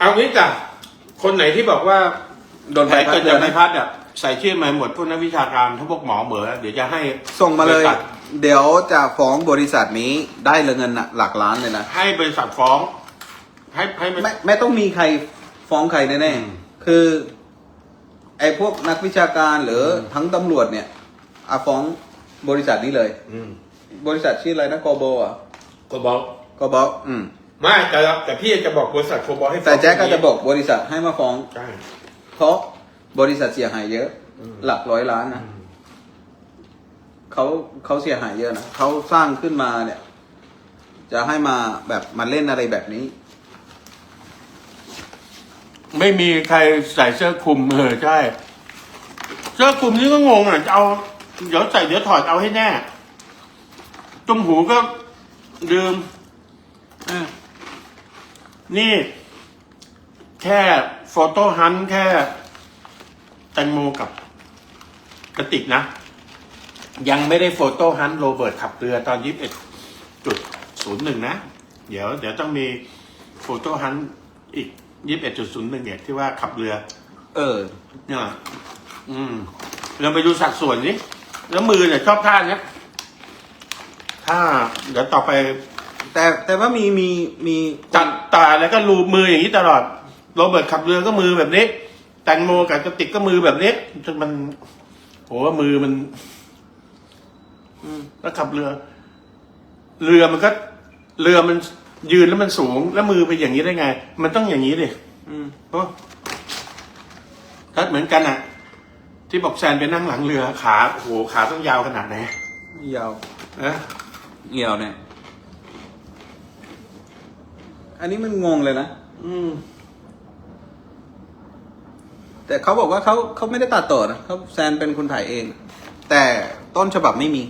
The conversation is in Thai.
เอางี้จ้ะคนไหนที่บอกว่าโดนแผลใบพัดเกิดจากเลยนะใบพัดอะใส่ชื่อมาหมดพวกนักวิชาการทั้งพวกหมอเหมือเดี๋ยวจะให้ส่งมาเลย บริษัทเดี๋ยวจะฟ้องบริษัทนี้ได้เลยเงินน่ะหลักล้านเลยนะ ให้บริษัทฟ้อง ให้ให้บริษัไม่ทไม่ต้องมีใครฟ้องใครแน่อืม ๆ คือ ไอ้พวกนักวิชาการหรืออทั้งตำรวจเนี่ยอาฟ้องบริษัทนี้เลย อืมบริษัทชื่ออะไรนะโกโบอะก็บอกโกโบอืม ไม่แต่แต่พี่จะบอกบริษัทโคบอลให้ฟ้องแต่แจ็คก็จะบอกบริษัทให้มาฟ้อง ใช่เพราะบริษัทเสียหายเยอะอืมหลักร้อยล้านนะเขาเขาเสียหายเยอะนะเขาสร้างขึ้นมาเนี่ย จะให้มาแบบมาเล่นอะไรแบบนี้ ไม่มีใครใส่เสื้อคลุมเออใช่ เสื้อคลุมนี่ก็งงอะจะเอาเดี๋ยวใส่เดี๋ยวถอดเอาให้แน่จุ่มหูก็ลืมอะ นี่ แค่โฟโต้ฮันต์แค่แตงโมกับกระติกนะ ยังไม่ได้โฟโต้ฮันต์โรเบิร์ตขับเรือตอนยี่สิบเอ็ดจุดศูนย์หนึ่งนะ เดี๋ยว เดี๋ยวต้องมีโฟโต้ฮันต์อีกยี่สิบเอ็ดจุดศูนย์หนึ่งเนี่ยที่ว่าขับเรือ เออ เนี่ย อืม เราไปดูสัดส่วนนี้แล้วมือเนี่ยชอบท่าเนี้ยถ้า เดี๋ยวต่อไป แต่แต่ว่ามีมีมีจัดตาแล้วก็รูปมืออย่างนี้ตลอดโรเบิร์ตขับเรือก็มือแบบนี้แตงโมกับกระติกก็มือแบบนี้จนมันโหมือมันอืมแล้วขับเรือ เรือมันก็ เรือมันยืนแล้วมันสูง แล้วมือไปอย่างนี้ได้ไง มันต้องอย่างนี้ดิอืมโอ้ถ้าเหมือนกันอะที่บอกแซนไปนั่งหลังเรือขาโอ้โหขาต้องยาวขนาดไหนยาวนะเหี่ยวเนี่ย อันนี้มันงงเลยนะอืม แต่เขาบอกว่าเขาเขาไม่ได้ตัดต่อนะเขาแซนเป็นคนถ่ายเอง แต่ต้นฉบับไม่มี